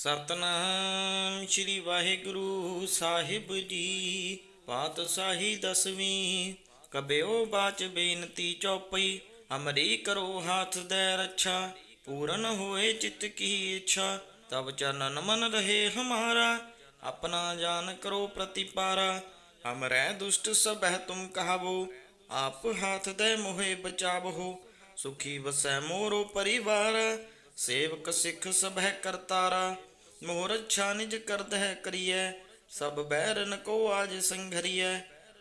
ਸਤਨਾਮ ਸ੍ਰੀ ਵਾਹਿਗੁਰੂ ਸਾਹਿਬ ਜੀ। ਪਾਤਸ਼ਾਹੀ ਦਸਵੀਂ, ਕਬਿਓ ਬਾਚ ਬੇਨਤੀ ਚੌਪਈ ਅਮਰੀ ਕਰੋ ਹਾਥ ਦੇ ਰੱਛਾ, ਪੂਰਨ ਹੋਏ ਚਿੱਤ ਕੀ ਇੱਛਾ ਤਬ ਚਰਨਨ ਮਨ ਰਹੇ ਹਮਾਰਾ, ਆਪਣਾ ਜਾਨ ਕਰੋ ਪ੍ਰਤੀਪਾਰਾ, ਹਮਰੈ ਦੁਸ਼ਟ ਸਭੈ ਤੁਮ ਕਹਾਵੋ, ਆਪ ਹਾਥ ਦੇ ਮੋਹਿ ਬਚਾਵੋ, ਸੁਖੀ ਵਸੈ ਮੋਰੋ ਪਰਿਵਾਰ, ਸੇਵਕ ਸਿੱਖ ਸਭੈ ਕਰਤਾਰਾ ਮੋਹਰ ਛਾ ਨਿਜ ਕਰਦ ਹੈ ਕਰੀਐ, ਸਭ ਬੈਰਨ ਕੋ ਆਜ ਸੰਘਰੀਐ।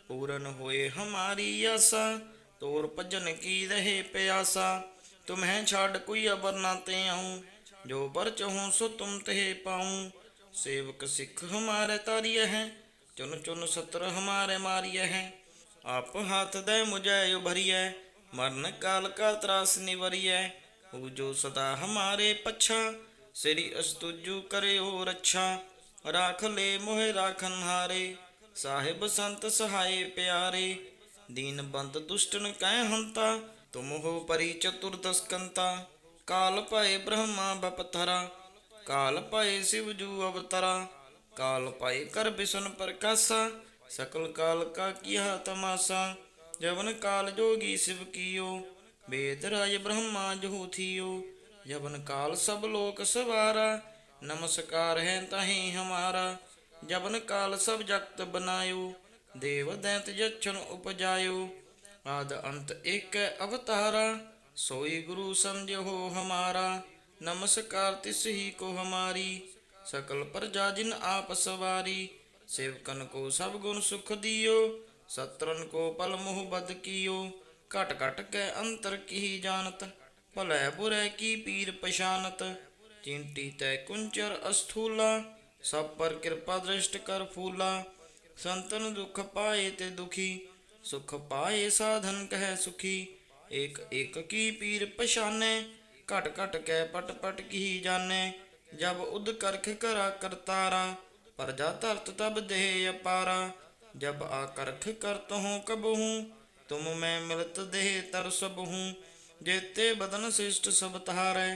ਪੂਰਨ ਹੋਏ ਹਮਾਰੀ ਆਸਾ, ਤੋਰ ਭਜਨ ਕੀ ਰਹੇ ਪਿਆਸਾ। ਤੁਮਹਿ ਛਾੜ ਕੋਈ ਅਬਰ ਨਾ ਤੇ ਆਉ ਜੋ ਬਰ ਚਹੂੰ ਸੋ ਤੁਮ ਤੇ ਪਾਉ। ਸੇਵਕ ਸਿੱਖ ਹਮਾਰੇ ਤਾਰੀਏ ਹੈ, ਚੁਨ ਚੁਨ ਸਤਰ ਹਮਾਰੇ ਮਾਰੀਏ ਹੈ। ਆਪ ਹੱਥ ਦੇ ਮੁਝੇ ਉਭਰੀਐ, ਮਰਨ ਕਾਲ ਕਾ ਤਰਾਸ ਨਿਵਰੀਐ। ਉਹ ਜੋ ਸਦਾ ਹਮਾਰੇ ਪਛਾ ਸ੍ਰੀ ਅਸਤੁਜੂ ਕਰਿਓ ਰੱਛਾ, ਰਾਖ ਲੈ ਮੋਹਿ ਰਾਖਨ ਹਾਰੇ। ਸਾਹਿਬ ਸੰਤ ਸਹਾਈ ਪਿਆਰੇ, ਦੀਨ ਬੰਦ ਦੁਸ਼ਟਨ ਕਹਿ ਹੰਤਾ, ਤੁਮ ਹੋ ਪਰੀ ਚਤੁਰਦਸਕੰਤਾ ਕਾਲ ਭਏ ਬ੍ਰਹਮਾ ਬਪਤਰਾ, ਕਾਲ ਭਏ ਸਿਵ ਜੂ ਅਵਤਰਾ। ਕਾਲ ਭਏ ਕਰ ਬਿਸਨ ਪ੍ਰਕਾਸ਼ਾ, ਸਕਲ ਕਾਲ ਕਾ ਕੀਹਾ ਤਮਾਸਾ। ਜਵਨ ਕਾਲ ਜੋਗੀ ਸਿਵ ਕੀਓ, ਵੇਦ ਰਾਜ ਬ੍ਰਹਮਾ ਜੋ ਥੀਓ। ਜਬਨ ਕਾਲ ਸਭ ਲੋਕ ਸਵਾਰਾ, ਨਮਸਕਾਰ ਹੈ ਤਾਹੀ ਹਮਾਰਾ। ਜਬਨ ਕਾਲ ਸਭ ਜਗਤ ਬਨਾਇਓ, ਦੇਵ ਦੈਂਤ ਜਛਨ ਉਪਜਾਇਓ। ਆਦ ਅੰਤ ਏਕ ਅਵਤਾਰਾ, ਸੋਈ ਗੁਰੂ ਸਮਝੋ ਹਮਾਰਾ। ਨਮਸਕਾਰ ਤਿਸ ਹੀ ਕੋ ਹਮਾਰੀ, ਸਕਲ ਪ੍ਰਜਾ ਜਿਨ ਆਪ ਸਵਾਰੀ। ਸੇਵਕਨ ਕੋ ਸਭ ਗੁਣ ਸੁਖ ਦਿਓ, ਸਤਰਨ ਕੋ ਪਲ ਮੋਹ ਬਦ ਕੀਓ। ਘਟ ਘਟ ਕੇ ਅੰਤਰ ਕੀ ਜਾਣਤ پلے برے کی پیر پشانت چینٹی تسولا سب پر کرپا درشت کر فولا دکھ پائے ایک کٹ کٹ کے پٹ پٹ جانے جب اد کرک کرا کرتارا پر پرجا ترت تب دہارا جب آ کرخ کرتا ہوں کب ہوں تم میں ملت دے تر سب ہوں ਜੇਤੇ ਬਦਨ ਸਿਸ਼ਟ ਸਭ ਤਾਰੈ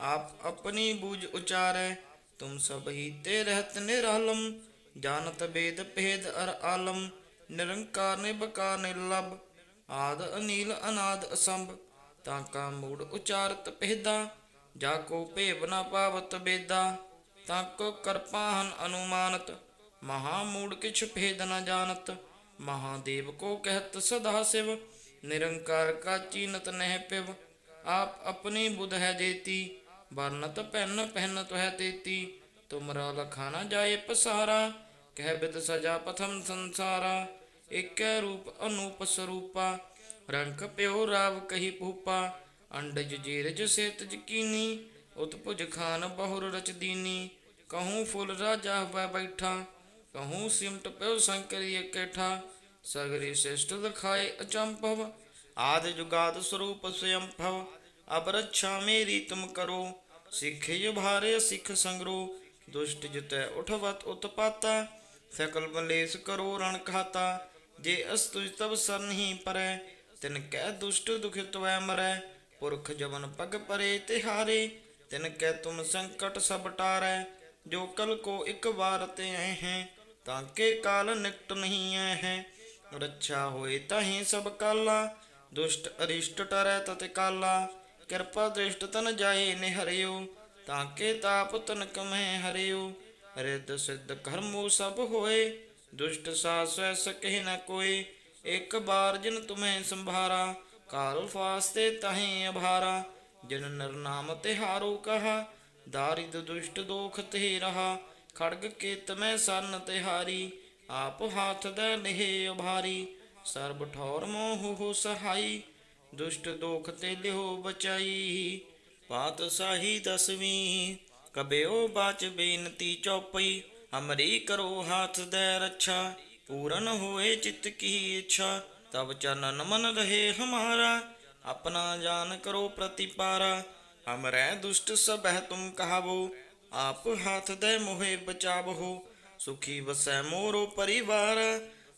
ਆਪ ਆਪਣੀ ਬੂਝ ਉਚਾਰੈ, ਤੁਮ ਸਭ ਹੀ ਤੇ ਰਹਿਤ ਨਿਰਾਲਮ ਜਾਣਤ ਬੇਦ ਭੇਦ ਅਰ ਆਲਮ, ਨਿਰੰਕਾਰ ਨਿਬਕਾਰ ਨਿਰਲਭ, ਆਦ ਅਨੀਲ ਅਨਾਦ ਅਸੰਭ, ਤਾਂ ਕਾ ਮੂੜ ਉਚਾਰਤ ਪਹਿਦਾ ਜਾ ਕੋ ਭੇਵ ਨਾ ਪਾਵਤ ਬੇਦਾ, ਤਾਂ ਕੋ ਕਰਪਾਹਨ ਅਨੁਮਾਨਤ, ਮਹਾ ਮੂੜ ਕਿਛ ਭੇਦ ਨ ਜਾਣਤ, ਮਹਾਦੇਵ ਸਦਾ ਸਿਵ ਨਿਰੰਕਾਰ ਕਾ ਚੀਨਤ ਨਹਿ ਪਿਵ, ਆਪ ਆਪਣੀ ਬੁਧ ਹੈ ਜੇਤੀ। ਵਰਨਤ ਪਹਿਨ ਪਹਿਨਤ ਹੈ ਤੇਤੀ, ਤੁਮਰਾ ਲਖਾ ਜਾਏ ਪਸਾਰਾ, ਕਹਿ ਬਿਦ ਸਜਾ ਪਥਮ ਸੰਸਾਰਾ। ਏਕੈ ਰੂਪ ਅਨੂਪ ਸਰੂਪਾ ਰੰਗ ਪਿਓ ਰਾਵ ਕਹੀ ਪੂਪਾ ਅੰਡਜ ਜੀਰਜ ਸੇਤ ਜਕੀਨੀ ਉਤਪੁਜ ਖਾਨ ਬਹੁਰ ਰਚਦੀਨੀ ਕਹੂੰ ਫੁੱਲ ਰਾਜਾ ਹੋਇ ਬੈਠਾ, ਕਹੂੰ ਸਿਮਟ ਪਿਓ ਸੰਕਰੀ ਇਕੱਠਾ ਸਗਰੀ ਸਿਸ਼ਟ ਦਿਖਾਏ ਅਚੰਭਵ, ਆਦ ਜੁਗਾਦ ਸਰੂਪ ਸਯੰਭਵ ਅਬ ਰੱਛਾ ਕਰੋ, ਸਿੱਖੇ ਭਾਰੇ ਸਿੱਖ ਸੰਗਰੋ, ਦੁਸ਼ਟ ਜਿਤੈ ਉਠਵਤ ਉਤਪਾਤਾ ਸਕਲ ਬਲੇਸ ਕਰੋ ਰਣ ਖਾਤਾ ਜੇ ਅਸਤੁਜ ਤਬ ਸਰਨਹੀ ਪਰੈ, ਤਿਨ ਕੈ ਦੁਸ਼ਟ ਦੁਖਿਤ ਵੈ ਮਰੈ, ਪੁਰਖ ਜਵਨ ਪਗ ਪਰੇ ਤਿਹਾਰੇ, ਤਿਨ ਕੈ ਤੁਮ ਸੰਕਟ ਸਭ ਟਾਰੈ, ਜੋ ਕਲ ਕੋ ਇਕ ਵਾਰ ਤੇ ਹੈ, ਤਾਂ ਕੇ ਕਾਲ ਨਿਕਟ ਨਹੀਂ ਆਏ ਹੈ। ਰੱਛਾ ਹੋਏ ਤਹੀਂ ਸਭ ਕਾਲਾ। ਦੁਸ਼ਟ ਅਰਿਸ਼ਟ ਟਰੈ ਤਤ ਕਾਲਾ। ਕਿਰਪਾ ਦ੍ਰਿਸ਼ਟ ਤਨ ਜਾਏ ਨਿਹਰਿਓ, ਤਾਂ ਕੇ ਤਾਪ ਤਨ ਕਮੈ ਹਰਿਓ। ਰਿੱਧ ਸਿੱਧ ਕਰਮੋ ਸਭ ਹੋਏ, ਦੁਸ਼ਟ ਸਾਸੈ ਸਕਹਿ ਨ ਕੋਏ। ਇੱਕ ਬਾਰ ਜਿਨ ਤੁਮੈ ਸੰਭਾਰਾ ਕਾਲ ਫਾਸਤੇ ਤਹੀਂ ਅਭਾਰਾ। ਜਿਨ ਨਰ ਤਿਹਾਰੋ ਕਹਾ, ਦਾਰਿਦ ਦੁਸ਼ਟ ਦੋਖ ਤੇ ਰਹਾ। ਖੜਗ ਕੇ ਤਮੈ ਸੰਨ ਤਿਹਾਰੀ। ਆਪ ਹੱਥ ਦੇ ਲਿਹੇ ਉਭਾਰੀ, ਸਰਬ ਠੌਰ ਮੋਹੁ ਸਹਾਈ, ਦੁਸ਼ਟ ਦੋਖ ਤੇ ਲਿਹੋ ਬਚਾਈ। ਪਾਤਸ਼ਾਹੀ ਦਸਵੀਂ, ਕਬਿਓ ਬਾਚ ਬੇਨਤੀ ਚੌਪਈ ਹਮਰੀ ਕਰੋ ਹੱਥ ਦੇ ਰੱਛਾ, ਪੂਰਨ ਹੋਏ ਚਿਤ ਕੀ ਇੱਛਾ ਤਬ ਚਨਨ ਮਨ ਰਹੇ ਹਮਾਰਾ, ਆਪਣਾ ਜਾਨ ਕਰੋ ਪ੍ਰਤੀਪਾਰਾ। ਹਮਰੇ ਦੁਸ਼ਟ ਸਭੈ ਤੁਮ ਕਹਾਵੋ, ਆਪ ਹੱਥ ਦੇ ਮੋਹੇ ਬਚਾਵੋ। ਸੁਖੀ ਵਸੈ ਮੋਰੋ ਪਰਿਵਾਰ,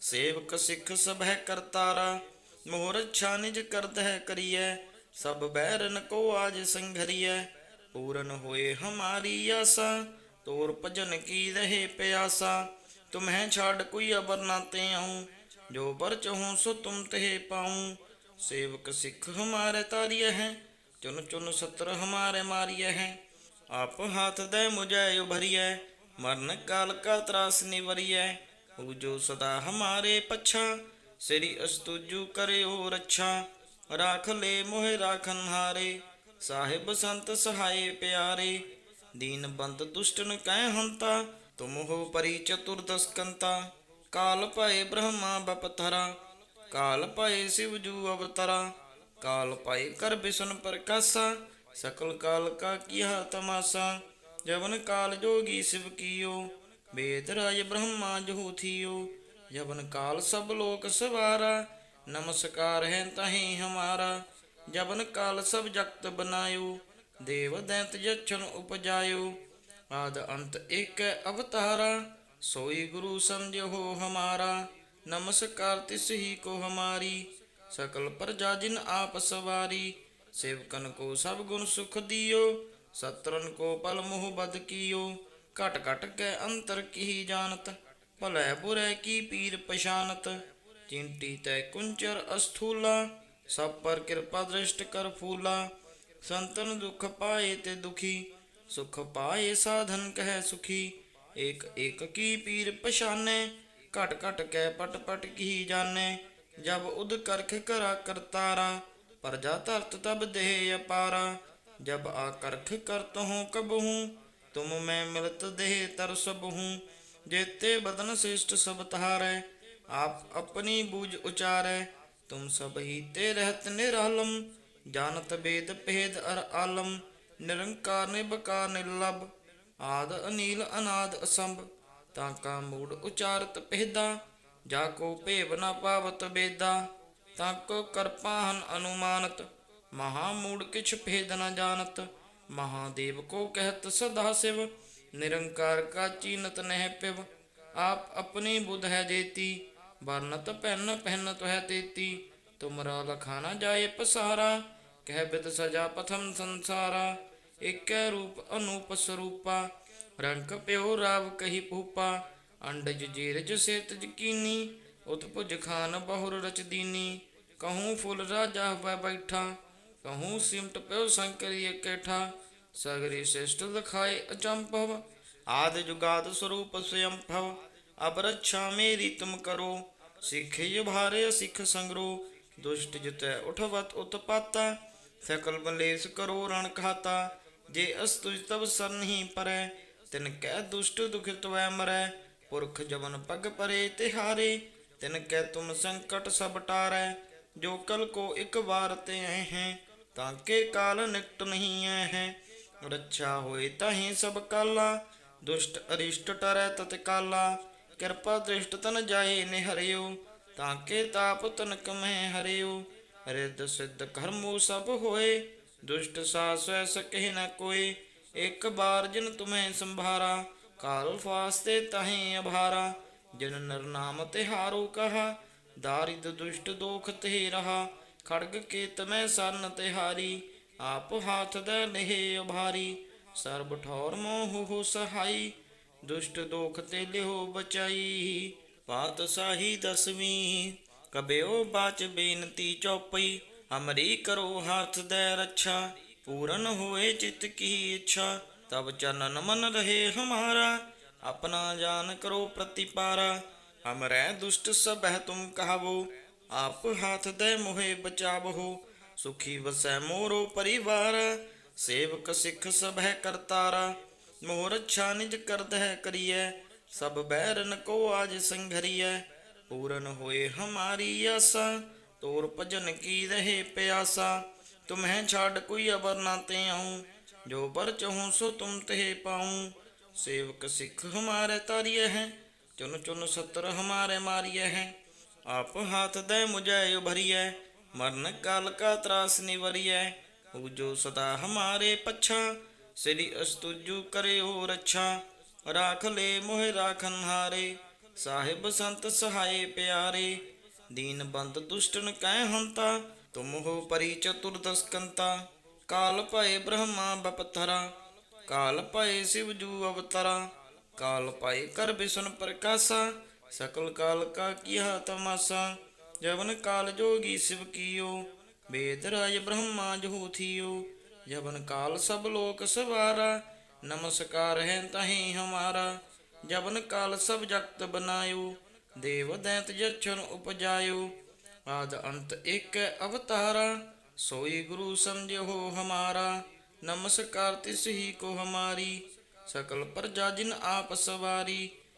ਸੇਵਕ ਸਿੱਖ ਸਭੈ ਕਰਤਾਰਾ। ਮੋਹਰ ਛਾ ਨਿਜ ਕਰਤ ਹੈ ਕਰੀਐ, ਸਭ ਬੈਰਨ ਕੋ ਆਜ ਸੰਘਰੀਐ। ਪੂਰਨ ਹੋਏ ਹਮਾਰੀ ਆਸਾ, ਤੋਰ ਭਜਨ ਕੀ ਰਹੇ ਪਿਆਸਾ। ਤੁਮਹਿ ਛਾੜ ਕੋਈ ਅਬਰ ਨਾ ਤੇ ਆਉ ਜੋ ਬਰਚ ਹੂੰ ਸੋ ਤੁਮ ਤਹਿ ਪਾਉ। ਸੇਵਕ ਸਿੱਖ ਹਮਾਰੇ ਤਾਰੀਏ ਹੈ, ਚੁਨ ਚੁਨ ਸਤਰ ਹਮਾਰੇ ਮਾਰੀਏ ਹੈ। ਆਪ ਹਾਥ ਦੇ ਮੁਝੇ ਉਭਰੀਏ ਮਰਨ ਕਾਲ ਕਾ ਤਰਾਸ ਨਿਵਰੀਐ, ਹੋ ਜੋ ਸਦਾ ਹਮਾਰੇ ਪਛਾ, ਸ੍ਰੀ ਅਸਤੁਜੂ ਕਰਿਓ ਰੱਛਾ। ਰਾਖ ਲੈ ਮੋਹਿ ਰਾਖਨ ਹਾਰੇ, ਸਾਹਿਬ ਸੰਤ ਸਹਾਈ ਪਿਆਰੇ। ਦੀਨ ਬੰਦ ਦੁਸ਼ਟਨ ਕਹਿ ਹੰਤਾ, ਤੁਮ ਹੋ ਪਰੀ ਚਤੁਰਦਸਕੰਤਾ ਕਾਲ ਭਏ ਬ੍ਰਹਮਾ ਬਪਤਰਾ, ਕਾਲ ਭਏ ਸਿਵ ਜੂ ਅਵਤਰਾ। ਕਾਲ ਪਾਈ ਕਰ ਬਿਸਨ ਪ੍ਰਕਾਸ਼ਾ, ਸਕਲ ਕਾਲ ਕਾ ਕੀਹਾ ਤਮਾਸਾ। ਜਵਨ ਕਾਲ ਜੋਗੀ ਸਿਵ ਕੀਓ, ਵੇਦ ਰਾਜ ਬ੍ਰਹਮਾ ਜੋ ਥੀਓ। ਜਵਨ ਕਾਲ ਸਭ ਲੋਕ ਸਵਾਰਾ, ਨਮਸਕਾਰ ਹੈ ਤਹੀਂ ਹਮਾਰਾ। ਜਵਨ ਕਾਲ ਸਭ ਜਗਤ ਬਨਾਇਓ, ਦੇਵ ਦੈਂਤ ਜਛਨ ਉਪਜਾਇਓ। ਆਦ ਅੰਤ ਇਕ ਅਵਤਾਰਾ, ਸੋਈ ਗੁਰੂ ਸਮਝੋ ਹਮਾਰਾ। ਨਮਸਕਾਰ ਤਿਸ ਹੀ ਕੋ ਹਮਾਰੀ, ਸਕਲ ਪ੍ਰਜਾ ਜਿਨ ਆਪ ਸਵਾਰੀ। ਸੇਵਕਨ ਕੋ ਸਭ ਗੁਣ ਸੁਖ ਦਿਓ سترن کو پل موہ بد کیو کٹ کٹ کے انتر کی جانت بھلے برے کی پیر پشانت چنٹی تے کنچر استھولا سب پر کرپا درشٹ کر پھولا ਸੰਤਨ ਦੁਖ ਪਾਏ ਤੇ ਦੁਖੀ، ਸੁਖ ਪਾਏ ਸਾਧਨ ਕਹਿ ਸੁਖੀ। ਇਕ ਇਕ ਕੀ ਪੀਰ ਪਛਾਨੇ، ਘਟ ਘਟ ਕੈ ਪਟ ਪਟ ਕੀ ਜਾਣੇ। ਜਬ ਉਦ ਕਰਖ ਕਰਾ ਕਰਤਾਰਾ، ਪਰਜਾ ਧਰਤ ਤਬ ਦੇਹ ਅਪਾਰਾ। जब आकर्ख करत हूँ कब हूँ तुम मैं मिलत देह तर सब हूँ जेते बदन श्रेष्ठ सब तहारे आप अपनी बूझ उचारे तुम सब ही ते रहत निरालम जानत भेद भेद अर आलम निरंकार निबकार निर्लभ आद अनील अनाद असंभ ताका मूड उचारत पेदा जाको भेव न पावत बेदा ताको करपाहन अनुमानत ਮਹਾ ਮੂੜ ਕਿਛ ਭੇਦ ਨ ਜਾਣਤ ਮਹਾਦੇਵ ਕੋ ਕਹਿਤ ਸਦਾ ਸਿਵ, ਨਿਰੰਕਾਰ ਕਾ ਚੀਨਤ ਨਹਿ ਪਿਵ, ਆਪ ਆਪਣੀ ਬੁਧ ਹੈ ਜੇਤੀ, ਵਰਨਤ ਪਹਿਨ ਪਹਿਨਤ ਹੈ ਤੇਤੀ, ਤੁਮਰਾ ਲਖਾਨਾ ਜਾਏ ਪਸਾਰਾ, ਕਹਿ ਬਿਦ ਸਜਾ ਪਥਮ ਸੰਸਾਰਾ, ਏਕੈ ਰੂਪ ਅਨੂਪ ਸਰੂਪਾ ਰੰਗ ਪਿਓ ਰਾਵ ਕਹੀ ਭੂਪਾ, ਅੰਡਜ ਜੀਰਜ ਸੇਤ ਜਕੀਨੀ, ਉਤਪੁਜ ਖਾਨ ਬਹੁਰ ਰਚਦੀਨੀ ਕਹੂੰ ਫੁਲ ਰਾਜਾ ਬੈ ਬੈਠਾ ਕਹੂੰ ਸਿਮਟ ਪਿਓ ਸੰਕਰੀ ਇਕੇਠਾ ਸਗਰੀ ਸ੍ਰਿਸ਼ਟ ਲਖਾਏ ਅਚੰਭਵ ਆਦ ਜੁਗਾਦ ਸਰੂਪ ਸਯੰਭਵ ਅਬ ਰੱਛਾ ਮੇਰੀ ਤੁਮ ਕਰੋ ਸਿੱਖੇ ਭਾਰੇ ਸਿੱਖ ਸੰਗਰੋ ਦੁਸ਼ਟ ਜਿਤੈ ਉਠਵਤ ਉਤਪਾਤਾ ਸਕਲ ਬਲੇਸ ਕਰੋ ਰਣ ਖਾਤਾ ਜੇ ਅਸਤੁਜ ਤਬ ਸਰਨਹੀ ਪਰੈ ਤਿਨ ਕੈ ਦੁਸ਼ਟ ਦੁਖਿਤ ਵੈ ਮਰੈ ਪੁਰਖ ਜਵਨ ਪਗ ਪਰੇ ਤਿਹਾਰੇ ਤਿਨ ਕੈ ਤੁਮ ਸੰਕਟ ਸਭ ਟਾਰੈ ਜੋ ਕਲ ਕੋ ਇੱਕ ਵਾਰ ਤੇ ਆਏ ਹੈ ਤਾਂ ਕੇ ਕਾਲ ਨਿਕਟ ਨਹੀਂ ਆਏ ਹੈ। ਰੱਛਾ ਹੋਏ ਤਾਹੀਂ ਸਭ ਕਾਲਾ। ਦੁਸ਼ਟ ਅਰਿਸ਼ਟ ਟਰੈ ਤਤ ਕਾਲਾ। ਕਿਰਪਾ ਦ੍ਰਿਸ਼ਟ ਤਨ ਜਾਏ ਨਿਹਰਿਓ। ਤਾਂ ਕੇ ਤਾਪ ਤਨਕ ਮੈਂ ਹਰਿਓ। ਰਿੱਧ ਸਿੱਧ ਕਰਮੂ ਸਭ ਹੋਏ। ਦੁਸ਼ਟ ਸਾਸੈ ਸਕਹਿ ਨ ਕੋਇ ਇੱਕ ਬਾਰ ਜਿਨ ਤੁਮੈ ਸੰਭਾਰਾ। ਕਾਲ ਫਾਸਤੇ ਤਹੀਂ ਅਭਾਰਾ। ਜਿਨ ਨਰ ਨਾਮ ਤਿਹਾਰੋ ਕਹਾ। ਦਾਰਿਦ ਦੁਸ਼ਟ ਦੋਖ ਤੇ ਰਹਾ। ਖੜਗ ਕੇ ਤਮੈ ਸਰਨ ਤਿਹਾਰੀ, ਆਪ ਹਾਥ ਦੇ ਲਹਿ ਉਭਾਰੀ ਸਰਬ ਠੌਰ ਮੋਹ ਹੋ ਸਹਾਈ, ਦੁਸ਼ਟ ਦੋਖ ਤੇ ਲਿਓ ਬਚਾਈ ਪਾਤਸ਼ਾਹੀ ਦਸਵੀਂ, ਕਬਿਓ ਬਾਚ ਬੇਨਤੀ ਚੌਪਈ, ਹਮਰੀ ਕਰੋ ਹੱਥ ਦੇ ਰੱਛਾ, ਪੂਰਨ ਹੋਏ ਚਿਤ ਕੀ ਇੱਛਾ, ਤਬ ਚਰਨਨ ਮਨ ਰਹੇ ਹਮਾਰਾ, ਆਪਣਾ ਜਾਨ ਕਰੋ ਪ੍ਰਤੀਪਾਰਾ ਹਮਰੇ ਦੁਸ਼ਟ ਸਭੈ ਤੁਮ ਕਹਾਵੋ ਆਪ ਹਾਥ ਦੇ ਮੋਹੇ ਬਚਾਵਹੋ, ਸੁਖੀ ਵਸੈ ਮੋਰੋ ਪਰਿਵਾਰ। ਸੇਵਕ ਸਿੱਖ ਸਭ ਹੈ ਕਰਤਾਰਾ ਮੋਹ ਰੱਛਾ ਨਿਜ ਕਰਦ ਹੈ ਕਰੀਐ। ਸਭ ਬੈਰਨ ਕੋ ਆਜ ਸੰਘਰੀਐ, ਪੂਰਨ ਹੋਏ ਹਮਾਰੀ ਆਸਾ। ਤੋਰ ਭਜਨ ਕੀ ਰਹੇ ਪਿਆਸਾ ਤੁਮਹਿ ਛਾੜ ਕੋਈ ਅਵਰ ਨਾ ਤੇ ਆਉ ਜੋ ਪਰ ਚਹੂੰ ਸੋ ਤੁਮ ਤੇ ਪਾਉ। ਸੇਵਕ ਸਿੱਖ ਹਮਾਰੇ ਤਾਰੀਏ ਹੈ, ਚੁਨ ਚੁਨ ਸਤਰ ਹਮਾਰੇ ਮਾਰੀਏ ਹੈ। ਆਪ ਹਾਥ ਦੇ ਮੁਝੈ ਉਭਰੀਐ, ਮਰਨ ਕਾਲ ਕਾ ਤਰਾਸ ਨਿਵਰੀਐ। ਉਜੋ ਸਦਾ ਹਮਾਰੇ ਪੱਛਾ, ਸ੍ਰੀ ਅਸਤੁਜੂ ਕਰਿਓ ਰੱਛਾ। ਰਾਖ ਲੈ ਮੋਹਿ ਰਾਖਨ ਹਾਰੇ, ਸਾਹਿਬ ਸੰਤ ਸਹਾਏ ਪਿਆਰੇ। ਦੀਨ ਬੰਦ ਦੁਸ਼ਟਨ ਕਹਿ ਹੰਤਾ, ਤੁਮ ਹੋ ਪਰੀ ਚਤੁਰ ਦਸਕੰਤਾ। ਕਾਲ ਭਏ ਬ੍ਰਹਮਾ ਬਪਤਰਾ, ਕਾਲ ਭਏ ਸਿਵ ਜੂ ਅਵਤਰਾ। ਕਾਲ ਭਏ ਕਰ ਬਿਸਨ ਪ੍ਰਕਾਸ਼ਾ ਸਕਲ ਕਾਲ ਕਾ ਕੀਆ ਤਮਾਸਾ, ਜਵਨ ਕਾਲ ਜੋਗੀ ਸਿਵ ਕੀਓ, ਵੇਦ ਰਾਜ ਬ੍ਰਹਮਾ ਜਹੂ ਥੀਓ। ਜਵਨ ਕਾਲ ਸਭ ਲੋਕ ਸਵਾਰਾ, ਨਮਸਕਾਰ ਹੈ ਤਹੀਂ ਹਮਾਰਾ। ਜਵਨ ਕਾਲ ਸਭ ਜਗਤ ਬਨਾਇਓ, ਦੇਵ ਦੈਤ ਜਛਨ ਉਪਜਾਇਓ। ਆਦ ਅੰਤ ਇੱਕ ਅਵਤਾਰਾ, ਸੋਈ ਗੁਰੂ ਸਮਝੋ ਹਮਾਰਾ। ਨਮਸਕਾਰ ਤਿਸ ਹੀ ਕੋ ਹਮਾਰੀ, ਸਕਲ ਪ੍ਰਜਾ ਜਿਨ ਆਪ ਸਵਾਰੀ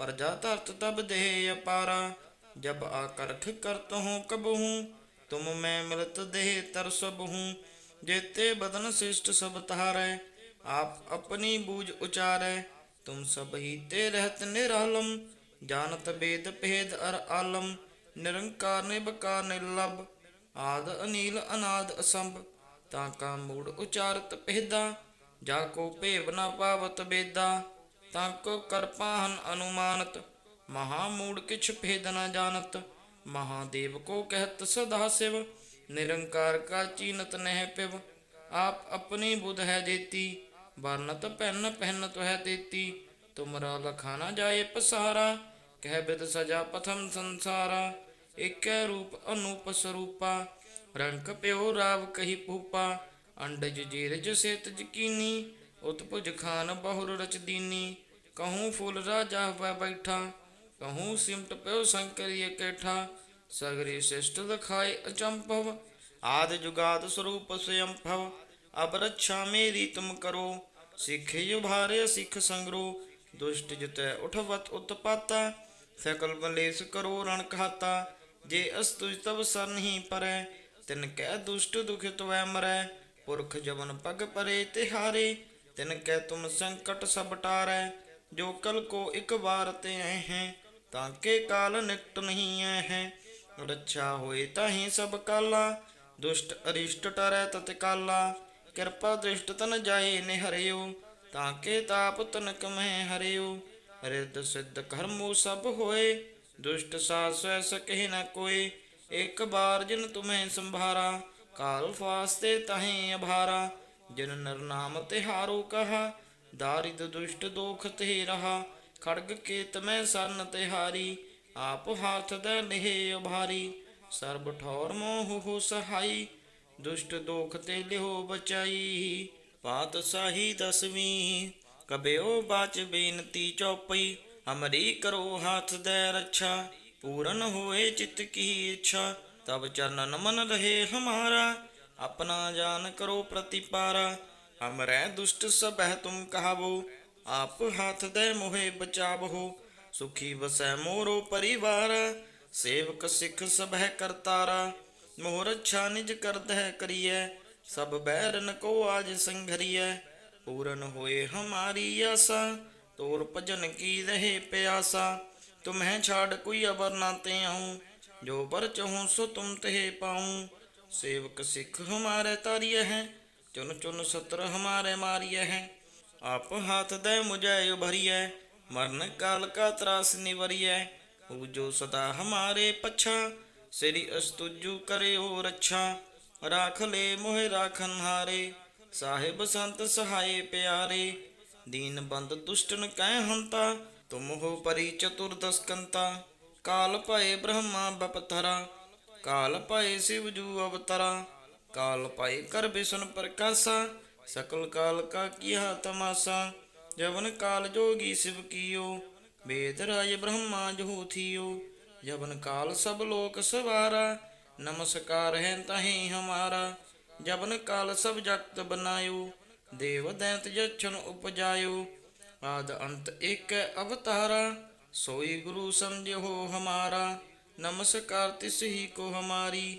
ਪ੍ਰਜਾ ਧਰਤ ਤਬ ਦੇਹ ਅਪਾਰਾ, ਜਬ ਆ ਕਰਖ ਕਰਤ ਹੂੰ ਕਬਹੂ, ਤੁਮ ਮੈਂ ਮਿਲਤ ਦੇਹ ਤਰਸਬ ਹੂੰ ਜੇਤੇ ਬਦਨ ਸਿਸ਼ਟ ਸਭ ਤਾਰੈ ਆਪ ਆਪਣੀ ਬੂਝ ਉਚਾਰੈ, ਤੁਮ ਸਭ ਹੀ ਤੇ ਰਹਿਤ ਨਿਰਾਲਮ ਜਾਣਤ ਬੇਦ ਭੇਦ ਅਰ ਆਲਮ, ਨਿਰੰਕਾਰ ਨਿਬਕਾਰ ਨਿਰਲਭ, ਆਦ ਅਨੀਲ ਅਨਾਦ ਅਸੰਭ, ਤਾਂ ਕਾ ਮੂੜ ਉਚਾਰਤ ਪਹਿਦਾ ਜਾ ਕੋ ਭੇਵ ਨਾ ਪਾਵਤ ਬੇਦਾ ਤਾਂ ਕੋ ਕਰਪਾਹਨ ਅਨੁਮਾਨਤ, ਮਹਾ ਮੂੜ ਕਿਛ ਭੇਦ ਨਾ ਜਾਣਤ। ਮਹਾਦੇਵ ਕੋ ਕਹਿਤ ਸਦਾ ਸਿਵ, ਨਿਰੰਕਾਰ ਕਾ ਚੀਨਤ ਨਹਿ ਪਿਵ। ਆਪ ਆਪਣੀ ਬੁਧ ਹੈ ਜੇਤੀ, ਵਰਨਤ ਪਹਿਨ ਹੈ ਤੇਤੀ। ਤੁਮਰਾ ਲਖਾਨਾ ਜਾਏ ਪਸਾਰਾ, ਕਹਿ ਬਿਦ ਸਜਾ ਪਥਮ ਸੰਸਾਰਾ। ਏਕੈ ਰੂਪ ਅਨੂਪ ਸਰੂਪਾ ਰੰਗ ਪਿਓ ਰਾਵ ਕਹੀ ਭੂਪਾ। ਅੰਡਜ ਜੀਰਜ ਸੇਤ ਜਕੀਨੀ ਉਤਪੁਜ ਖਾਨ ਬਹੁਰ ਰਚ ਦੀਨੀ। ਕਹੂੰ ਫੁੱਲ ਰਾਜਾ ਹੋਇ ਬੈਠਾ ਕਹੂੰ ਸਿਮਟ ਪਿਓ ਸੰਕਰੀ ਇਕੱਠਾ ਸਗਰੀ ਸਿਸ਼ਟ ਲਖਾਏ ਅਚੰਭਵ ਆਦ ਜੁਗਾਦ ਸਰੂਪ ਸਯੰਭਵ ਅਬ ਰੱਛਾ ਮੇਰੀ ਤੁਮ ਕਰੋ ਸਿੱਖ ਯੁਭਾਰੇ ਸਿੱਖ ਸੰਗਰੋ ਦੁਸ਼ਟ ਜਿਤੈ ਉਠਵਤ ਉਤਪਾਤਾ ਸਕਲ ਬਲੇਸ ਕਰੋ ਰਣ ਖਾਤਾ ਜੇ ਅਸਤੁ ਤਵ ਸਰਨਹੀ ਪਰੈ ਤਿਨ ਕੈ ਦੁਸ਼ਟ ਦੁਖਿਤ ਵੈ ਮਰੈ ਪੁਰਖ ਜਮਨ ਪਗ ਪਰੇ ਤਿਹਾਰੇ ਤਿਨ ਕੈ ਤੁਮ ਸੰਕਟ ਸਭ ਟਾਰੈ ਜੋ ਕਲ ਕੋ ਇਕ ਵਾਰ ਤੇ ਆਏ ਹੈ, ਤਾਂ ਕੇ ਕਾਲ ਨਿਕਟ ਨਹੀਂ ਆਏ ਹੈ। ਰੱਛਾ ਹੋਏ ਤਾਹੀ ਸਭ ਕਾਲਾ, ਦੁਸ਼ਟ ਅਰਿਸ਼ਟ ਟਰੈ ਤਤ ਕਿਰਪਾ ਦ੍ਰਿਸ਼ਟ ਤਨ ਜਾਏ ਨਿਹਰਿਓ, ਤਾਂ ਕੇ ਤਾਪ ਤਨਕ ਮਹਿ ਹਰਿਓ। ਰਿੱਧ ਸਿੱਧ ਕਰਮੋ ਸਭ ਹੋਏ, ਦੁਸ਼ਟ ਸਾਸ ਸੈ ਸਕਹਿ ਨ ਕੋਏ। ਇੱਕ ਬਾਰ ਜਿਨ ਤੁਮੈ ਸੰਭਾਰਾ, ਕਾਲ ਫਾਸਤੇ ਤਹੀਂ ਅਭਾਰਾ। ਜਿਨ ਨਰ ਨਾਮ ਤਿਹਾਰੋ ਕਹਾ ਦਾਰਿਦ ਦੁਸ਼ਟ ਦੋਖ ਤੇ ਰਹਾ ਖੜਗ ਕੇਤ ਮੈਂ ਸਰਨ ਤਿਹਾਰੀ, ਆਪ ਹਾਥ ਦੇ ਨਿਹ ਉਭਾਰੀ, ਸਰਬ ਠੌਰ ਮੋਹ ਹੋ ਸਹਾਈ, ਦੁਸ਼ਟ ਦੋਖ ਤੇ ਲਿਓ ਬਚਾਈ ਪਾਤਸ਼ਾਹੀ ਦਸਵੀਂ ਕਬਿਓ ਬਾਚ ਬੇਨਤੀ ਚੌਪਈ ਹਮਰੀ ਕਰੋ ਹਾਥ ਦੇ ਰੱਛਾ, ਪੂਰਨ ਹੋਏ ਚਿਤ ਕੀ ਇੱਛਾ, ਤਬ ਚਰਨ ਮਨ ਰਹੇ ਹਮਾਰਾ, ਆਪਣਾ ਜਾਨ ਕਰੋ ਪ੍ਰਤੀਪਾਰਾ ਹਮਰੇ ਦੁਸ਼ਟ ਸਭੈ ਤੁਮ ਕਹਾਵੋ ਆਪ ਹਾਥ ਦੇ ਮੋਹਿ ਬਚਾਵੋ ਸੁਖੀ ਵਸੈ ਮੋਰੋ ਪਰਿਵਾਰ ਸੇਵਕ ਸਿੱਖ ਸਭੈ ਕਰਤਾਰਾ ਮੋਰ ਅੱਛਾ ਨਿਜ ਕਰਦੈ ਕਰੀਐ ਸਭ ਬੈਰਨ ਕੋ ਆਜ ਸੰਘਰੀਐ ਪੂਰਨ ਹੋਏ ਹਮਾਰੀ ਆਸਾ ਤੋਰ ਭਜਨ ਕੀ ਰਹੇ ਪਿਆਸਾ ਤੁਮਹਿ ਛਾੜ ਕੋਈ ਅਵਰ ਨਾ ਤੇ ਆਉ ਜੋ ਬਰ ਚਹੂੰ ਸੋ ਤੁਮ ਤੇ ਪਾਉ ਸੇਵਕ ਸਿੱਖ ਹਮਾਰੇ ਤਾਰੀਏ ਹੈ ਚੁਨ ਚੁਨ ਸਤਰ ਹਮਾਰੇ ਮਾਰੀਏ ਹੈ। ਆਪ ਹਾਥ ਦੇ ਮੁਝੈ ਉਭਰੀਐ, ਮਰਨ ਕਾਲ ਕਾ ਤਰਾਸ ਨਿਵਰੀਐ। ਹੂ ਜੋ ਸਦਾ ਹਮਾਰੇ ਪਛਾ, ਸ੍ਰੀ ਅਸਤੁਜੂ ਕਰਿਓ ਰੱਛਾ। ਰਾਖ ਲੈ ਮੋਹਿ ਰਾਖਨ ਹਾਰੇ ਸਾਹਿਬ ਸੰਤ ਸਹਾਏ ਪਿਆਰੇ। ਦੀਨ ਬੰਦ ਦੁਸ਼ਟਨ ਕਹਿ ਹੰਤਾ, ਤੁਮ ਹੋ ਪਰੀ ਚਤੁਰਦਸ ਕਾਲ ਭਏ ਬ੍ਰਹਮਾ ਬਪਤਰਾ, ਕਾਲ ਭਏ ਸਿਵ ਜੂ ਅਵਤਰਾ। ਕਾਲ ਭਏ ਕਰ ਬਿਸ਼ਨ ਪ੍ਰਕਾਸ਼ਾ ਸਕਲ ਕਾਲ ਕਾ ਕੀਆ ਤਮਾਸਾ ਜਵਨ ਕਾਲ ਜੋਗੀ ਸਿਵ ਕੀਓ ਵੇਦ ਰਾਜ ਬ੍ਰਹਮਾ ਜਹੂ ਥੀਓ ਜਵਨ ਕਾਲ ਸਭ ਲੋਕ ਸਵਾਰਾ ਨਮਸਕਾਰ ਹੈ ਤਹੀਂ ਹਮਾਰਾ ਜਬਨ ਕਾਲ ਸਭ ਜਗਤ ਬਨਾਇਓ ਦੇਵ ਦੈਂਤ ਜਛਨ ਉਪਜਾਇਓ ਆਦ ਅੰਤ ਇੱਕ ਅਵਤਾਰਾ ਸੋਈ ਗੁਰੂ ਸਮਝੋ ਹਮਾਰਾ ਨਮਸਕਾਰ ਤਿਸ ਹੀ ਕੋ ਹਮਾਰੀ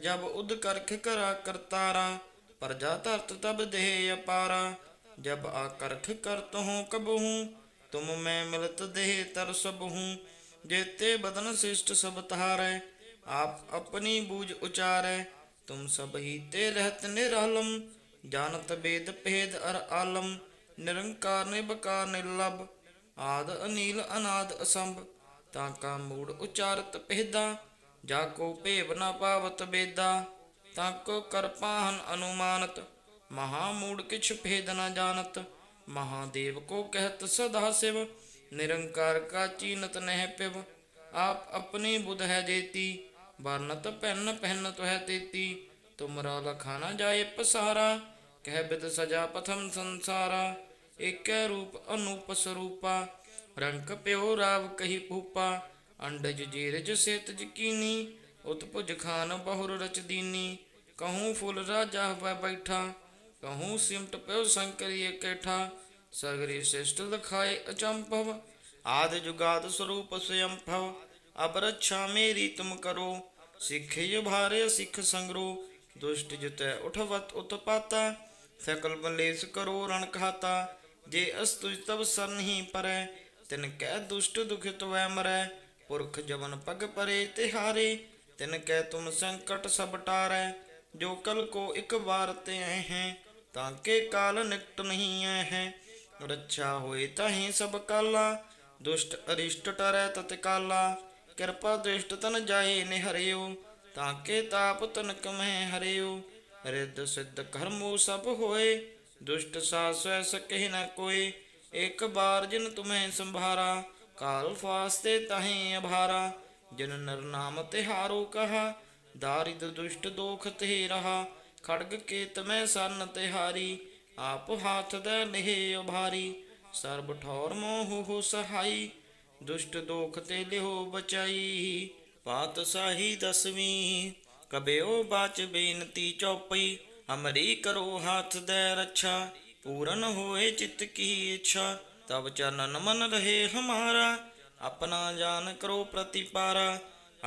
ਜਬ ਉਦ ਕਰਖ ਕਰਾ ਕਰਤਾਰਾ ਪ੍ਰਜਾ ਧਰਤ ਤਬ ਦੇਹ ਅਪਾਰਾ। ਜਬ ਆ ਕਰਖ ਕਰਤ ਹੂੰ ਕਬਹੂ, ਤੁਮ ਮੈਂ ਮਿਲਤ ਦੇਹ ਤਰ ਸਭ ਹੂੰ ਜੇਤੇ ਬਦਨ ਸਿਸ਼ਟ ਸਭ ਤਾਰੈ ਆਪ ਆਪਣੀ ਬੂਝ ਉਚਾਰੈ। ਤੁਮ ਸਭ ਹੀ ਤੇ ਰਹਿਤ ਨਿਰਾਲਮ ਜਾਣਤ ਬੇਦ ਭੇਦ ਅਰ ਆਲਮ। ਨਿਰੰਕਾਰ ਨਿਬਕਾਰ ਨਿਰਲਭ, ਆਦ ਅਨੀਲ ਅਨਾਦ ਅਸੰਭ। ਤਾਂ ਕਾ ਮੂੜ ਉਚਾਰਤ ਪਹਿਦਾ ਜਾ ਕੋ ਭੇਵ ਨਾ ਪਾਵਤ ਬੇਦਾ, ਤਾਂ ਕੋ ਕਰਪਾਹਨ ਅਨੁਮਾਨਤ। ਮਹਾ ਮੂੜ ਕਿਛ ਭੇਦ ਨਾ ਜਾਣਤ। ਮਹਾਦੇਵ ਕੋ ਕਹਿਤ ਸਦਾ ਸਿਵ, ਨਿਰੰਕਾਰ ਕਾ ਚੀਨਤ ਨਹਿ ਪਿਵ। ਆਪ ਆਪਣੀ ਬੁਧ ਹੈ ਜੇਤੀ, ਵਰਨਤ ਪਹਿਨ ਪਹਿਨ ਤੋਹਿ ਤੇਤੀ। ਤੁਮਰਾ ਲਖਾ ਜਾਏ ਪਸਾਰਾ, ਕਹਿ ਬਿਦ ਸਜਾ ਪਥਮ ਸੰਸਾਰਾ। ਏਕੈ ਰੂਪ ਅਨੂਪ ਸਰੂਪਾ, ਰੰਗ ਪਿਓ ਰਾਵ ਕਹੀ ਭੂਪਾ। ਅੰਡਜ ਜੀਰਜ ਸੇਤ ਜਕੀਨੀ ਉਤਪੁਜ ਖਾਨ ਬਹੁਰ ਰਚ ਦੀਨੀ। ਕਹੂੰ ਫੁੱਲ ਰਾਜਾ ਹੋਇ ਬੈਠਾ, ਕਹੂੰ ਸਿਮਟ ਪਿਓ ਸੰਕਰੀ ਇਕੱਠਾ। ਸਗਰੀ ਸਿਸ਼ਟ ਲਖਾਏ ਅਚੰਭਵ, ਆਦ ਜੁਗਾਦ ਸਰੂਪ ਸਯੰਭਵ। ਅਬ ਰੱਛਾ ਮੇਰੀ ਤੁਮ ਕਰੋ, ਸਿੱਖਿ ਭਾਰੇ ਸਿੱਖ ਸੰਗਰੋ। ਦੁਸ਼ਟ ਜਿਤੈ ਉਠਵਤ ਉਤਪਾਤਾ ਸਕਲ ਬਲੇਸ ਕਰੋ ਰਣ ਖਾਤਾ ਜੇ ਅਸਤੁਜ ਤਬ ਸਰਨਹੀ ਪਰੈ, ਤਿਨ ਕੈ ਦੁਸ਼ਟ ਦੁਖਿਤ ਵੈ ਮਰੈ। ਪੁਰਖ ਜਵਨ ਪਗ ਪਰੇ ਤਿਹਾਰੇ, ਤਿਨ ਕੈ ਤੁਮ ਸੰਕਟ ਸਭ ਟਾਰੈ, ਜੋ ਕਲ ਕੋ ਇਕ ਵਾਰ ਤੇ ਆਏ ਹੈ, ਤਾਂ ਕੇ ਕਾਲ ਨਿਕਟ ਨਹੀਂ ਆਏ ਹੈ। ਰੱਛਾ ਹੋਏ ਤਹੀਂ ਸਭ ਕਾਲਾ, ਦੁਸ਼ਟ ਅਰਿਸ਼ਟ ਟਰੈ ਤਤ ਕਾਲਾ। ਕਿਰਪਾ ਦ੍ਰਿਸ਼ਟ ਤਨ ਜਾਏ ਨਿਹਰਿਓ, ਤਾਂ ਕੇ ਤਾਪ ਤਨ ਕਮਹਿ ਹਰਿਓ। ਰਿੱਧ ਸਿੱਧ ਕਰਮੋ ਸਭ ਹੋਏ, ਦੁਸ਼ਟ ਸਾਸੈ ਸਕਹਿ ਨ ਕੋਏ ਇੱਕ ਬਾਰ ਜਿਨ ਤੁਮੈ ਸੰਭਾਰਾ। ਕਾਲ ਫਾਸਤੇ ਤਹੀਂ ਅਭਾਰਾ, ਜਿਨ ਨਰ ਨਾਮ ਤਿਹਾਰੋ ਕਹਾ, ਦਾਰਿਦ ਦੁਸ਼ਟ ਦੋਖ ਤੇ ਰਹਾ, ਖੜਗ ਕੇ ਤਮੈ ਸੰਨ ਤਿਹਾਰੀ, ਆਪ ਹਾਥ ਦੇ ਨਿਹ ਉਭਾਰੀ, ਸਰਬ ਠੌਰ ਮੋਹ ਹੋ ਸਹਾਈ, ਦੁਸ਼ਟ ਦੋਖ ਤੇ ਲਿਓ ਬਚਾਈ ਪਾਤਸ਼ਾਹੀ ਦਸਵੀਂ ਕਬਿਓ ਬਾਚ ਬੇਨਤੀ ਚੌਪਈ ਹਮਰੀ ਕਰੋ ਹੱਥ ਦੇ ਰੱਛਾ, ਪੂਰਨ ਹੋਏ ਚਿਤ ਕੀ ਇੱਛਾ ਤਬ ਚਰਨਨ ਮਨ ਰਹੇ ਹਮਾਰਾ, ਆਪਣਾ ਜਾਨ ਕਰੋ ਪ੍ਰਤੀਪਾਰਾ।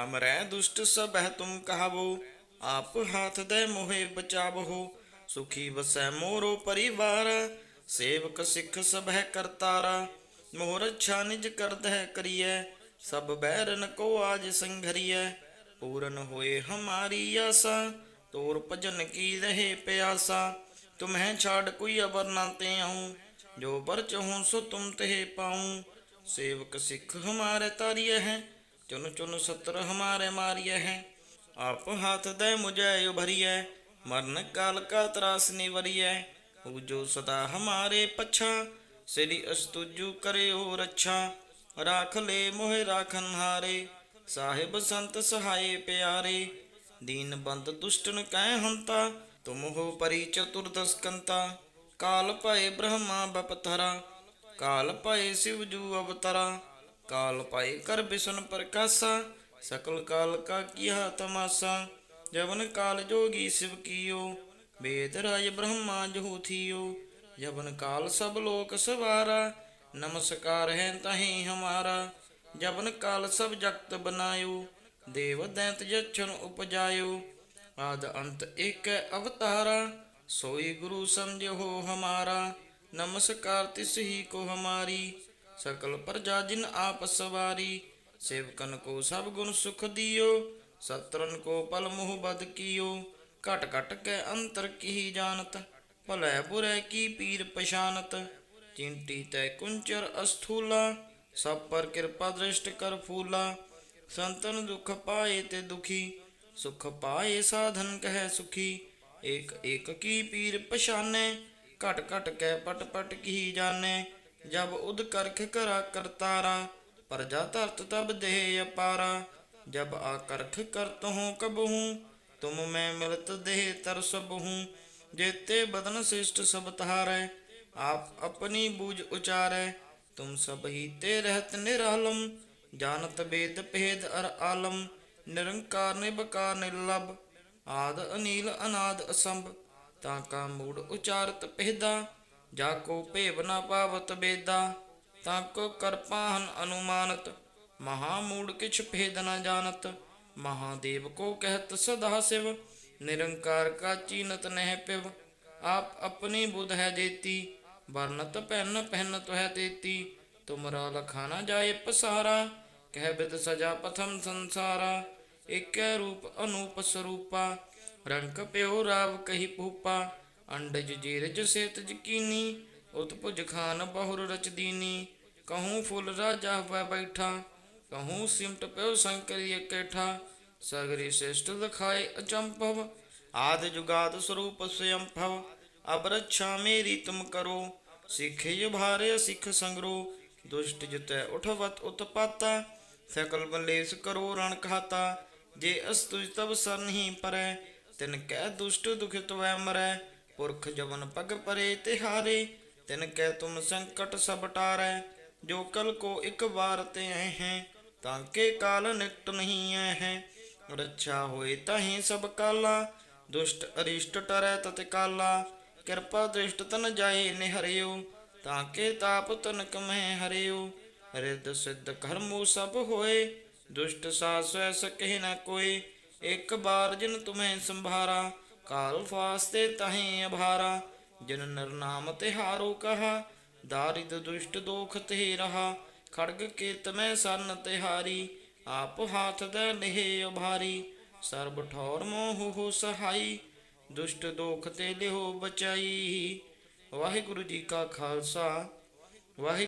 ਹਮਰੇ ਦੁਸ਼ਟ ਸਭੈ ਤੁਮ ਕਹਾਵੋ, ਆਪ ਹਾਥ ਦੇ ਮੋਹਿ ਬਚਾਵੋ। ਸੁਖੀ ਵਸੈ ਮੋਰੋ ਪਰਿਵਾਰ, ਸੇਵਕ ਸਿੱਖ ਸਭੈ ਕਰਤਾਰਾ। ਮੋਹ ਰੱਛਾ ਨਿਜ ਕਰਦੈ ਕਰੀਐ, ਸਭ ਬੈਰਨ ਕੋ ਆਜ ਸੰਘਰੀਐ। ਪੂਰਨ ਹੋਏ ਹਮਾਰੀ ਆਸਾ, ਤੋਰ ਭਜਨ ਕੀ ਰਹੇ ਪਿਆਸਾ। ਤੁਮਹਿ ਛਾੜ ਕੋਈ ਅਵਰ ਨਾ ਤੇ ਆਉ ਜੋ ਬਰ ਚਹੂੰ ਸੋ ਤੁਮ ਤੇ ਪਾਉ, ਸੇਵਕ ਸਿੱਖ ਹਮਾਰੇ ਤਾਰੀਏ ਹੈ, ਚੁਨ ਚੁਨ ਸਤਰ ਹਮਾਰੇ ਮਾਰੀਏ ਹੈ। ਆਪ ਹਾਥ ਦੇ ਮੁਝੇ ਉਭਰੀਏ ਮਰਨ ਕਾਲ ਕਾ ਤਰਾਸ ਨਿਵਰੀਏ ਹੂ ਜੋ ਸਦਾ ਹਮਾਰੇ ਪਛਾ ਸ੍ਰੀ ਅਸਤੁਜੂ ਕਰਿਓ ਰੱਛਾ। ਰਾਖ ਲੈ ਮੋਹਿ ਰਾਖਨ ਹਾਰੇ, ਸਾਹਿਬ ਸੰਤ ਸਹਾਏ ਪਿਆਰੇ। ਦੀਨ ਬੰਦ ਦੁਸ਼ਟਨ ਕਹਿ ਹੰਤਾ, ਤੁਮ ਹੋ ਪਰੀ ਚਤੁਰਦਸ ਕਾਲ ਭਏ ਬ੍ਰਹਮਾ ਬਪਤਰਾ, ਕਾਲ ਭਏ ਸਿਵ ਜੂ ਅਵਤਰਾ, ਕਾਲ ਭਏ ਕਰ ਬਿਸ਼ਨ ਪ੍ਰਕਾਸ਼ਾ, ਸਕਲ ਕਾਲ ਕਾ ਕੀਆ ਤਮਾਸਾ, ਜਵਨ ਕਾਲ ਜੋਗੀ ਸਿਵ ਕੀਓ, ਵੇਦ ਰਾਜ ਬ੍ਰਹਮਾ ਜਹੂ ਥੀਓ, ਜਵਨ ਕਾਲ ਸਭ ਲੋਕ ਸਵਾਰਾ, ਨਮਸਕਾਰ ਹੈ ਤਹੀਂ ਹਮਾਰਾ ਜਬਨ ਕਾਲ ਸਭ ਜਗਤ ਬਨਾਇਓ, ਦੇਵ ਦੈਂਤ ਜਛਨ ਉਪਜਾਇਓ, ਆਦ ਅੰਤ ਇਕ ਅਵਤਾਰਾ ਸੋਈ ਗੁਰੂ ਸਮਝੋ ਹਮਾਰਾ, ਨਮਸਕਾਰ ਤਿਸ ਹੀ ਕੋ ਹਮਾਰੀ, ਸਕਲ ਪ੍ਰਜਾ ਜਿਨ ਆਪ ਸਵਾਰੀ, ਸੇਵਕਨ ਕੋ ਸਭ ਗੁਣ ਸੁਖ ਦਿਓ, ਸਤਰਨ ਕੋ ਪਲ ਮੁਹ ਬਦ ਕੀਓ, ਘਟ ਘਟ ਕੇ ਅੰਤਰ ਕੀ ਜਾਣਤ, ਭਲੇ ਬੁਰੇ ਕੀ ਪੀਰ ਪਛਾਨਤ ਚਿੰਟੀ ਤੈ ਕੁੰਚਰ ਅਸਥੂਲਾ, ਸਭ ਪਰ ਕਿਰਪਾ ਦ੍ਰਿਸ਼ਟ ਕਰ ਫੂਲਾ, ਸੰਤਨ ਦੁਖ ਪਾਏ ਤੇ ਦੁਖੀ, ਸੁਖ ਪਾਏ ਸਾਧਨ ਕਹਿ ਸੁਖੀ ਏਕ ਏਕ ਕੀ ਪੀਰ ਪਛਾਨੇ, ਘਟ ਘਟ ਕੇ ਪਟ ਪਟ ਕੀ ਜਾਣੇ, ਜਬ ਉਦ ਕਰਖ ਕਰਾ ਕਰਤਾਰਾ, ਪ੍ਰਜਾ ਧਰਤ ਤਬ ਦੇਹ ਅਪਾਰਾ, ਜਬ ਆ ਕਰਖ ਕਰਤ ਹੂੰ ਕਬਹੂ, ਤੁਮ ਮੈਂ ਮਿਲਤ ਦੇਹ ਤਰ ਸਭ ਜੇਤੇ ਬਦਨ ਸਿਸ਼ਟ ਸਭ ਤਾਰੈ ਆਪ ਆਪਣੀ ਬੂਝ ਉਚਾਰੈ, ਤੁਮ ਸਭ ਹੀ ਤੇ ਰਹਿਤ ਨਿਰਾਲਮ, ਜਾਣਤ ਬੇਦ ਭੇਦ ਅਰ ਆਲਮ, ਨਿਰੰਕਾਰ ਨਿਬਕਾਰ ਨਿਰਲਭ ਆਦ ਅਨੀਲ ਅਨਾਦ ਅਸੰਭ, ਤਾਂ ਕਾ ਮੂੜ ਉਚਾਰਤ ਪਹਿਦਾ ਜਾ ਕੋ ਭੇਵ ਨਾ ਪਾਵਤ ਬੇਦਾ, ਤਾਂ ਕੋ ਕਰਪਾਹਨ ਅਨੁਮਾਨਤ, ਮਹਾ ਮੂੜ ਕਿਛ ਭੇਦ ਨ ਜਾਣਤ ਮਹਾਦੇਵ ਕੋ ਕਹਿਤ ਸਦਾ ਸਿਵ, ਨਿਰੰਕਾਰ ਕਾ ਚੀਨਤ ਨਹਿ ਪਿਵ, ਆਪ ਆਪਣੀ ਬੁਧ ਹੈ ਦੇਤੀ ਵਰਨਤ ਪਹਿਨ ਪਹਿਨਤ ਹੈ ਤੇਤੀ, ਤੁਮਰਾ ਲਖਾ ਨਾ ਜਾਏ ਪਸਾਰਾ, ਕਹਿ ਬਿਦ ਸਜਾ ਪਥਮ ਸੰਸਾਰਾ ਏਕੈ ਰੂਪ ਅਨੂਪ ਸਰੂਪਾ ਰੰਗ ਪਿਓ ਰਾਵ ਕਹੀ ਭੂਪਾ, ਅੰਡਜ ਜੀਰਜ ਸੇਤ ਜਕੀਨੀ, ਉਤਪੁਜ ਖਾਨ ਬਹੁਰ ਰਚ ਕਹੂੰ ਫੁੱਲ ਰਾਜਾ ਹੋਇ ਬੈਠਾ, ਕਹੂੰ ਸਿਮਟ ਪਿਓ ਸੰਕਰੀ ਇਕੇਠਾ, ਸਗਰੀ ਸ੍ਰਿਸ਼ਟ ਦਿਖਾਏ ਅਚੰਭਵ, ਆਦ ਜੁਗਾਦ ਸਰੂਪ ਸਯੰਭਵ ਅਬ ਰੱਛਾ ਮੇਰੀ ਤੁਮ ਕਰੋ, ਸਿੱਖੇ ਭਾਰੇ ਸਿੱਖ ਸੰਗਰੋ, ਦੁਸ਼ਟ ਜਿਤੈ ਉਠਵਤ ਉਤਪਾਤਾ ਸਕਲ ਬਲੇਸ ਕਰੋ ਰਣ ਖਾਤਾ ਜੇ ਅਸਤੁਜ ਤਬ ਸਰਨਹੀ ਪਰੈ, ਤਿਨ ਕੈ ਦੁਸ਼ਟ ਦੁਖਿਤ ਵੈ ਮਰੈ। ਪੁਰਖ ਜਵਨ ਪਗ ਪਰੇ ਤਿਹਾਰੇ, ਤਿਨ ਕੈ ਤੁਮ ਸੰਕਟ ਸਭ ਟਾਰੈ। ਜੋ ਕਲ ਕੋ ਇੱਕ ਵਾਰ ਤੇ ਆਏ ਹੈ, ਤਾਂ ਕੇ ਕਾਲ ਨਿਕਟ ਨਹੀਂ ਆਏ ਹੈ। ਰੱਛਾ ਹੋਏ ਤਾਹੀਂ ਸਭ ਕਾਲਾ, ਦੁਸ਼ਟ ਅਰਿਸ਼ਟ ਟਰੈ ਤਤ ਕਾਲਾ। ਕਿਰਪਾ ਦ੍ਰਿਸ਼ਟ ਤਨ ਜਾਏ ਨਿਹਰਿਓ, ਤਾਂ ਕੇ ਤਾਪ ਤਨਕ ਮੈਂ ਹਰਿਓ। ਰਿੱਧ ਸਿੱਧ ਕਰਮੂ ਸਭ ਹੋਏ ਦੁਸ਼ਟ ਸਾਸੈ ਸਕਹਿ ਨ ਕੋਏ ਇੱਕ ਬਾਰ ਜਿਨ ਤੁਮੈ ਸੰਭਾਰਾ, ਕਾਲ ਫਾਸਤੇ ਤਹੀਂ ਅਭਾਰਾ। ਜਿਨ ਨਿਰਨਾਮ ਤਿਹਾਰੋ ਕਹਾ, ਦਾਰਿਦ ਦੁਸ਼ਟ ਦੋਖ ਤੇ ਰਹਾ। ਖੜਗ ਕੀਤ ਮੈਂ ਸੰਨ ਤਿਹਾਰੀ, ਆਪ ਹਾਥ ਦੇ ਨਿਹ ਉਭਾਰੀ। ਸਰਬ ਠੌਰ ਮੋਹ ਹੋ ਸਹਾਈ, ਦੁਸ਼ਟ ਦੋਖ ਤੇ ਲਿਹੋ ਬਚਾਈ। ਵਾਹਿਗੁਰੂ ਜੀ ਕਾ ਖਾਲਸਾ, ਵਾਹਿ